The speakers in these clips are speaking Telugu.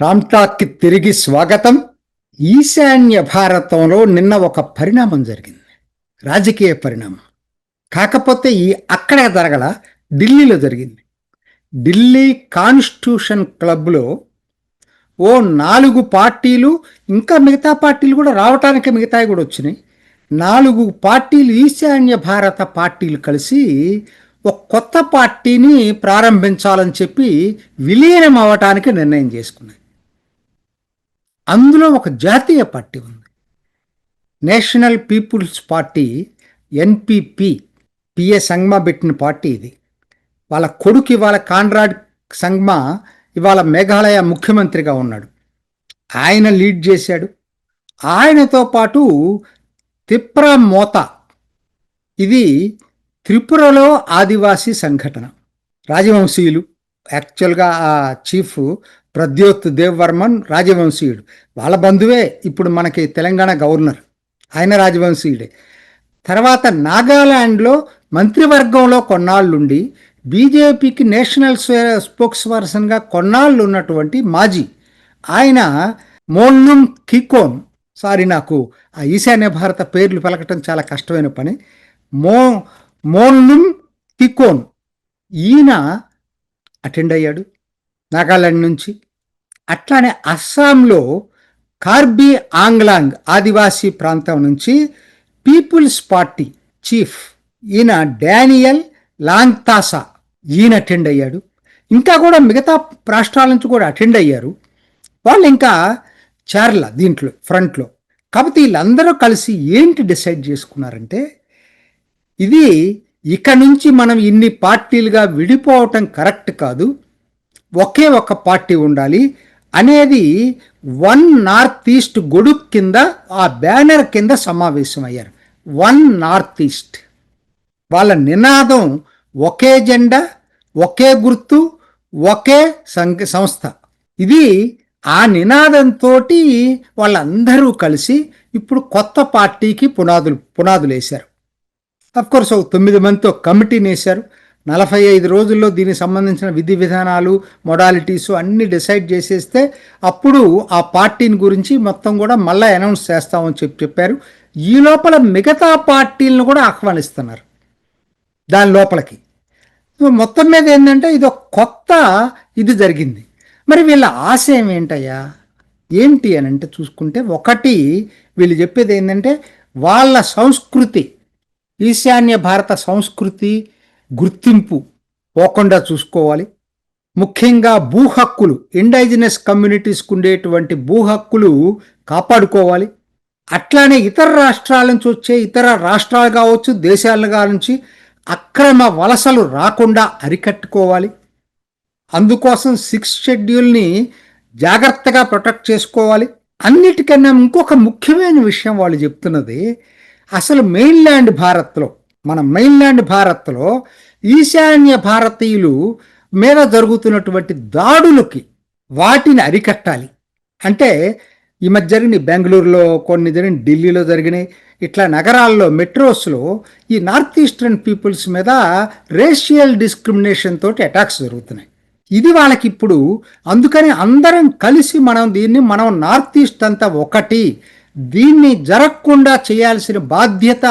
రామ్టాక్కి తిరిగి స్వాగతం. ఈశాన్య భారతంలో నిన్న ఒక పరిణామం జరిగింది. రాజకీయ పరిణామం. కాకపోతే ఈ అక్కడే జరగల ఢిల్లీలో జరిగింది. ఢిల్లీ కాన్స్టిట్యూషన్ క్లబ్లో ఓ నాలుగు పార్టీలు ఇంకా మిగతా పార్టీలు కూడా రావటానికి మిగతాయి కూడా వచ్చినాయి. నాలుగు పార్టీలు ఈశాన్య భారత పార్టీలు కలిసి ఒక కొత్త పార్టీని ప్రారంభించాలని చెప్పి విలీనం అవ్వటానికి నిర్ణయం చేసుకున్నాయి. అందులో ఒక జాతీయ పార్టీ ఉంది. National People's Party NPP PA Sangma పెట్టిన పార్టీ ఇది. వాళ్ళ కొడుకు ఇవాళ కాన్రాడ్ సంగ్మా ఇవాళ మేఘాలయ ముఖ్యమంత్రిగా ఉన్నాడు. ఆయన లీడ్ చేశాడు. ఆయనతో పాటు తిప్రా మోత. ఇది త్రిపురలో ఆదివాసీ సంఘటన. రాజవంశీయులు యాక్చువల్గా ఆ చీఫ్ ప్రద్యోత్ దేవ్వర్మన్ రాజవంశీయుడు. వాళ్ళ బంధువే ఇప్పుడు మనకి తెలంగాణ గవర్నర్. ఆయన రాజవంశీయుడే. తర్వాత నాగాలాండ్లో మంత్రివర్గంలో కొన్నాళ్ళుండి బీజేపీకి నేషనల్ స్పోక్స్ పర్సన్గా కొన్నాళ్ళు ఉన్నటువంటి మాజీ ఆయన మోన్నుమ్ కికోన్. సారీ నాకు ఆ ఈశాన్య భారత పేర్లు పలకటం చాలా కష్టమైన పని. మో మోన్నుమ్ కికోన్ ఈయన అటెండ్ అయ్యాడు నాగాలాండ్ నుంచి. అట్లానే అస్సాంలో కార్బీ ఆంగ్లాంగ్ ఆదివాసీ ప్రాంతం నుంచి పీపుల్స్ పార్టీ చీఫ్ ఈయన డానియల్ లాంగ్తాసా ఈయన అటెండ్ అయ్యాడు. ఇంకా కూడా మిగతా రాష్ట్రాల నుంచి కూడా అటెండ్ అయ్యారు. వాళ్ళు ఇంకా చేరల దీంట్లో ఫ్రంట్లో. కాబట్టి వీళ్ళందరూ కలిసి ఏంటి డిసైడ్ చేసుకున్నారంటే ఇది ఇక నుంచి మనం ఇన్ని పార్టీలుగా విడిపోవటం కరెక్ట్ కాదు. ఒకే ఒక పార్టీ ఉండాలి. అనేది వన్ నార్త్ ఈస్ట్ గొడుగు కింద ఆ బ్యానర్ కింద సమావేశమయ్యారు. One North East. వాళ్ళ నినాదం ఒకే జెండా ఒకే గుర్తు ఒకే సంస్థ. ఇది ఆ నినాదంతో వాళ్ళందరూ కలిసి ఇప్పుడు కొత్త పార్టీకి పునాదులు పునాదులు వేశారు అఫ్కోర్స్ ఒక తొమ్మిది మందితో కమిటీని వేశారు నలభై ఐదు రోజుల్లో దీనికి సంబంధించిన విధి విధానాలు మొడాలిటీస్ అన్నీ డిసైడ్ చేసేస్తే అప్పుడు ఆ పార్టీని గురించి మొత్తం కూడా మళ్ళీ అనౌన్స్ చేస్తామని చెప్పి చెప్పారు. ఈ లోపల మిగతా పార్టీలను కూడా ఆహ్వానిస్తున్నారు. దాని లోపలికి. మొత్తం మీద ఏంటంటే ఇది ఒక కొత్త ఇది జరిగింది. మరి వీళ్ళ ఆశయం ఏంటయ్యా ఏంటి అని అంటే చూసుకుంటే ఒకటి వీళ్ళు చెప్పేది ఏంటంటే వాళ్ళ సంస్కృతి ఈశాన్య భారత సంస్కృతి గుర్తింపు పోకుండా చూసుకోవాలి. ముఖ్యంగా భూ హక్కులు ఇండైజినస్ కమ్యూనిటీస్కి ఉండేటువంటి భూ హక్కులు కాపాడుకోవాలి. అట్లానే ఇతర రాష్ట్రాల నుంచి వచ్చే ఇతర రాష్ట్రాలు కావచ్చు దేశాలుగా నుంచి అక్రమ వలసలు రాకుండా అరికట్టుకోవాలి. అందుకోసం సిక్స్ షెడ్యూల్ని జాగ్రత్తగా ప్రొటెక్ట్ చేసుకోవాలి. అన్నిటికన్నా ఇంకొక ముఖ్యమైన విషయం వాళ్ళు చెప్తున్నది అసలు మెయిన్ల్యాండ్ భారత్లో మన మెయిన్ల్యాండ్ భారత్లో ఈశాన్య భారతీయులు మీద జరుగుతున్నటువంటి దాడులకి వాటిని అరికట్టాలి. అంటే ఈ మధ్య జరిగిన బెంగళూరులో కొన్ని జరిగిన ఢిల్లీలో జరిగినాయి ఇట్లా నగరాల్లో మెట్రోస్లో ఈ నార్త్ ఈస్టర్న్ పీపుల్స్ మీద రేషియల్ డిస్క్రిమినేషన్ తోటి అటాక్స్ జరుగుతున్నాయి. ఇది వాళ్ళకి ఇప్పుడు అందుకని అందరం కలిసి మనం దీన్ని మనం నార్త్ ఈస్ట్ అంతా ఒకటి. దీన్ని జరగకుండా చేయాల్సిన బాధ్యత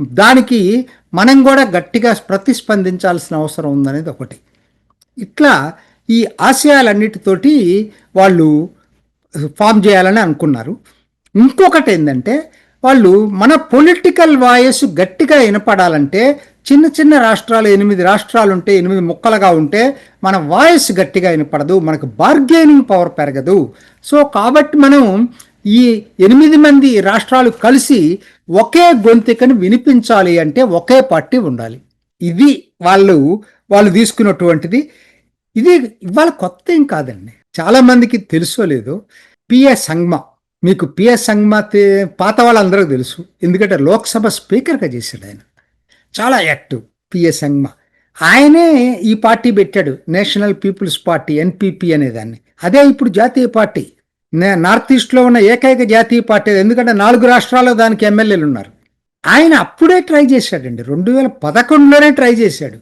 దానికి మనం కూడా గట్టిగా ప్రతిస్పందించాల్సిన అవసరం ఉందనేది ఒకటి. ఇట్లా ఈ ఆశయాలన్నిటితోటి వాళ్ళు ఫామ్ చేయాలని అనుకున్నారు. ఇంకొకటి ఏంటంటే వాళ్ళు మన పొలిటికల్ వాయిస్ గట్టిగా వినపడాలంటే చిన్న చిన్న రాష్ట్రాలు ఎనిమిది రాష్ట్రాలు ఉంటే ఎనిమిది ముక్కలుగా ఉంటే మన వాయిస్ గట్టిగా వినపడదు మనకు బార్గెనింగ్ పవర్ పెరగదు. సో కాబట్టి మనం ఈ ఎనిమిది మంది రాష్ట్రాలు కలిసి ఒకే గొంతుకను వినిపించాలి అంటే ఒకే పార్టీ ఉండాలి. ఇది వాళ్ళు వాళ్ళు తీసుకున్నటువంటిది. ఇది ఇవాళ కొత్త ఏం కాదండి. చాలా మందికి తెలుసో లేదో పిఎస్ సంగ్మా మీకు పిఎస్ సంగ్మా పాత వాళ్ళందరూ తెలుసు. ఎందుకంటే లోక్సభ స్పీకర్గా చేశాడు ఆయన. చాలా యాక్టివ్ పిఎస్ సంగ్మా. ఆయనే ఈ పార్టీ పెట్టాడు నేషనల్ పీపుల్స్ పార్టీ ఎన్పిపి అనేదాన్ని. అదే ఇప్పుడు జాతీయ పార్టీ. నార్త్ ఈస్ట్లో ఉన్న ఏకైక జాతీయ పార్టీ ఎందుకంటే నాలుగు రాష్ట్రాల్లో దానికి ఎమ్మెల్యేలు ఉన్నారు. ఆయన అప్పుడే ట్రై చేశాడండి. రెండు వేల పదకొండులోనే ట్రై చేశాడు.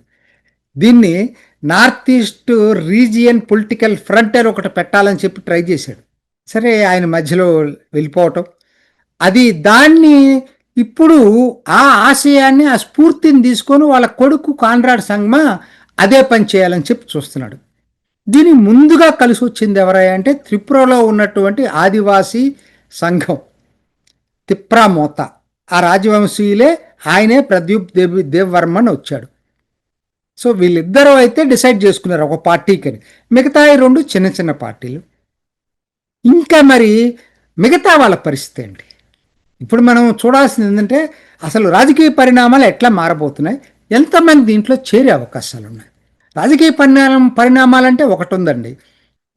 దీన్ని North East Region Political Front అని ఒకటి పెట్టాలని చెప్పి ట్రై చేశాడు. సరే ఆయన మధ్యలో వెళ్ళిపోవటం. అది దాన్ని ఇప్పుడు ఆ ఆశయాన్ని ఆ స్ఫూర్తిని తీసుకొని వాళ్ళ కొడుకు కాన్రాడ్ సంగ్మ అదే పని చేయాలని చెప్పి చూస్తున్నాడు. దీని ముందుగా కలిసి వచ్చింది ఎవరై అంటే త్రిపురలో ఉన్నటువంటి ఆదివాసీ సంఘం తిప్రా మోత. ఆ రాజవంశీయులే ఆయనే ప్రద్యుప్ దేవ్ దేవ్వర్మన్ వచ్చాడు. సో వీళ్ళిద్దరూ అయితే డిసైడ్ చేసుకున్నారు ఒక పార్టీకి. అని మిగతా రెండు చిన్న చిన్న పార్టీలు. ఇంకా మరి మిగతా వాళ్ళ పరిస్థితి ఏంటి? ఇప్పుడు మనం చూడాల్సింది ఏంటంటే అసలు రాజకీయ పరిణామాలు ఎట్లా మారబోతున్నాయి? ఎంతమంది దీంట్లో చేరే అవకాశాలు ఉన్నాయి? రాజకీయ పరిణామం పరిణామాలంటే ఒకటి ఉందండి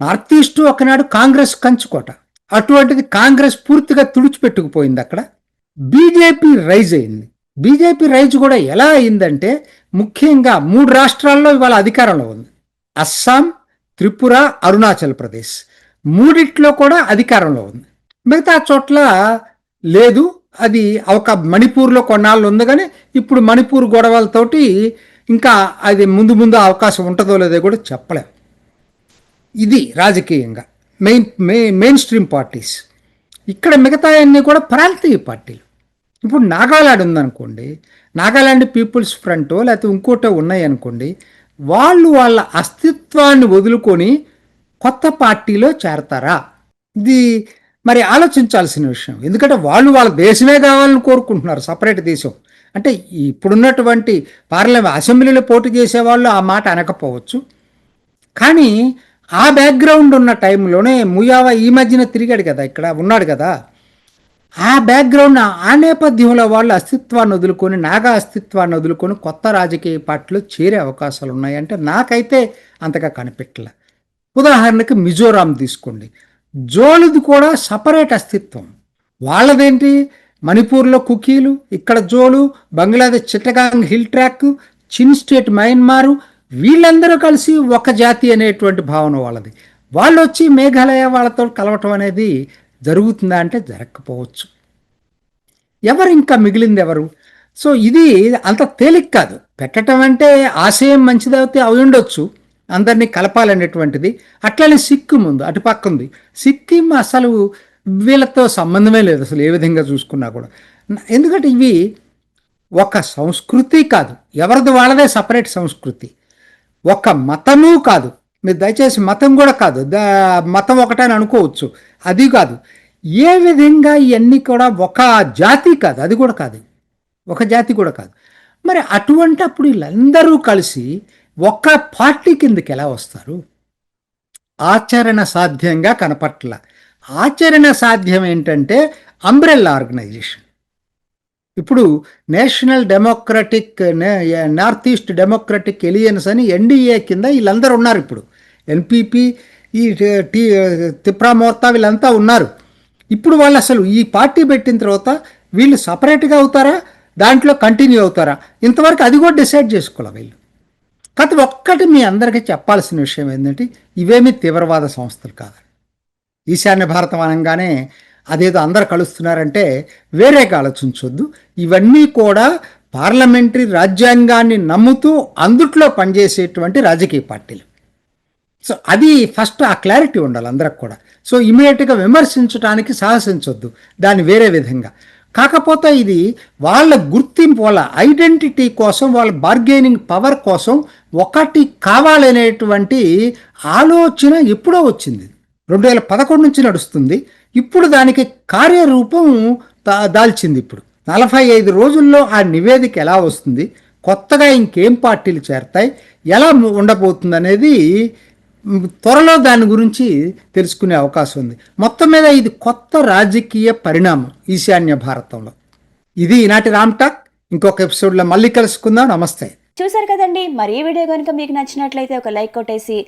నార్త్ ఈస్ట్ ఒకనాడు కాంగ్రెస్ కంచుకోట. అటువంటిది కాంగ్రెస్ పూర్తిగా తుడిచిపెట్టుకుపోయింది అక్కడ. బీజేపీ రైజ్ అయింది. బీజేపీ రైజ్ కూడా ఎలా అయిందంటే ముఖ్యంగా మూడు రాష్ట్రాల్లో ఇవాళ అధికారంలో ఉంది. అస్సాం త్రిపుర అరుణాచల్ ప్రదేశ్. మూడిట్లో కూడా అధికారంలో ఉంది. మిగతా చోట్ల లేదు. అది ఒక మణిపూర్లో కొన్నాళ్ళు ఉంది కానీ ఇప్పుడు మణిపూర్ గొడవలతోటి ఇంకా అది ముందు ముందు అవకాశం ఉంటుందో లేదో కూడా చెప్పలేం. ఇది రాజకీయంగా. Main mainstream parties. ఇక్కడ మిగతా అన్నీ కూడా ప్రాంతీయ పార్టీలు. ఇప్పుడు నాగాలాండ్ ఉందనుకోండి నాగాలాండ్ పీపుల్స్ ఫ్రంటో లేకపోతే ఇంకోటో ఉన్నాయి అనుకోండి వాళ్ళు వాళ్ళ అస్తిత్వాన్ని వదులుకొని కొత్త పార్టీలో చేరతారా? ఇది మరి ఆలోచించాల్సిన విషయం. ఎందుకంటే వాళ్ళు వాళ్ళ దేశమే కావాలని కోరుకుంటున్నారు సపరేట్ దేశం. అంటే ఇప్పుడున్నటువంటి పార్లమెంట్ అసెంబ్లీలో పోటీ చేసే వాళ్ళు ఆ మాట అనకపోవచ్చు. కానీ ఆ బ్యాక్గ్రౌండ్ ఉన్న టైంలోనే ముయావా ఈ మధ్యన తిరిగాడు కదా ఇక్కడ ఉన్నాడు కదా. ఆ బ్యాక్గ్రౌండ్ ఆ నేపథ్యంలో వాళ్ళు అస్తిత్వాన్ని వదులుకొని నాగా అస్తిత్వాన్ని వదులుకొని కొత్త రాజకీయ పార్టీలో చేరే అవకాశాలు ఉన్నాయంటే నాకైతే అంతగా కనిపెట్టలే. ఉదాహరణకి మిజోరాం తీసుకోండి. జోలుది కూడా సపరేట్ అస్తిత్వం. వాళ్ళదేంటి? మణిపూర్లో కుకీలు ఇక్కడ జోలు Bangladesh Chittagong Hill Tract Chin State Myanmar వీళ్ళందరూ కలిసి ఒక జాతి అనేటువంటి భావన వాళ్ళది. వాళ్ళు వచ్చి మేఘాలయ వాళ్ళతో కలవటం అనేది జరుగుతుందా అంటే జరగకపోవచ్చు. ఎవరు ఇంకా మిగిలింది ఎవరు సో ఇది అంత తేలిక కాదు. పెట్టడం అంటే ఆశయం మంచిదైతే అవి ఉండొచ్చు. అందరినీ కలపాలనేటువంటిది. అట్లనే సిక్కిం ఉంది అటు పక్కంది సిక్కిం అసలు వీళ్ళతో సంబంధమే లేదు అసలు ఏ విధంగా చూసుకున్నా కూడా. ఎందుకంటే ఇవి ఒక సంస్కృతి కాదు. ఎవరిది వాళ్ళదే సపరేట్ సంస్కృతి. ఒక మతము కాదు. మీరు దయచేసి మతం కూడా కాదు. దా మతం ఒకటని అనుకోవచ్చు. అది కాదు. ఏ విధంగా ఇవన్నీ కూడా ఒక జాతి కాదు. అది కూడా కాదు. ఒక జాతి కూడా కాదు. మరి అటువంటి అప్పుడు వీళ్ళందరూ కలిసి ఒక్క పార్టీ కిందకి ఎలా వస్తారు? ఆచరణ సాధ్యంగా కనపట్ల. ఆచరణ సాధ్యం ఏంటంటే అంబ్రెల్లా ఆర్గనైజేషన్ ఇప్పుడు National Democratic North East Democratic Alliance అని ఎన్డీఏ కింద వీళ్ళందరూ ఉన్నారు ఇప్పుడు. ఎన్పిపి ఈ టీ తిప్రామోర్తా వీళ్ళంతా ఉన్నారు. ఇప్పుడు వాళ్ళు అసలు ఈ పార్టీ పెట్టిన తర్వాత వీళ్ళు సపరేట్గా అవుతారా? దాంట్లో కంటిన్యూ అవుతారా? ఇంతవరకు అది కూడా డిసైడ్ చేసుకోవాలి వీళ్ళు. కాకపోతే ఒక్కటి మీ అందరికీ చెప్పాల్సిన విషయం ఏంటంటే ఇవేమీ తీవ్రవాద సంస్థలు కాదు. ఈశాన్య భారతం అనగానే అదేదో అందరు కలుస్తున్నారంటే వేరేగా ఆలోచించొద్దు ఇవన్నీ కూడా పార్లమెంటరీ రాజ్యాంగాన్ని నమ్ముతూ అందుట్లో పనిచేసేటువంటి రాజకీయ పార్టీలు. సో అది ఫస్ట్ ఆ క్లారిటీ ఉండాలి అందరికి కూడా. సో ఇమీడియట్గా విమర్శించడానికి సాహసించొద్దు. దాన్ని వేరే విధంగా. కాకపోతే ఇది వాళ్ళ గుర్తింపు వాళ్ళ ఐడెంటిటీ కోసం వాళ్ళ బార్గెనింగ్ పవర్ కోసం ఒకటి కావాలనేటువంటి ఆలోచన ఎప్పుడో వచ్చింది. రెండు వేల పదకొండు నుంచి నడుస్తుంది. ఇప్పుడు దానికి కార్యరూపం దాల్చింది ఇప్పుడు. నలభై ఐదు రోజుల్లో ఆ నివేదిక ఎలా వస్తుంది? కొత్తగా ఇంకేం పార్టీలు చేరతాయి? ఎలా ఉండబోతుంది అనేది త్వరలో దాని గురించి తెలుసుకునే అవకాశం ఉంది. మొత్తం మీద ఇది కొత్త రాజకీయ పరిణామం ఈశాన్య భారతంలో. ఇది ఈనాటి రామ్ టాక్. ఇంకొక ఎపిసోడ్లో మళ్ళీ కలుసుకుందాం. నమస్తే. చూసారు కదండి. మరి ఈ వీడియో కనుక మీకు నచ్చినట్లయితే ఒక లైక్ కొట్టేసి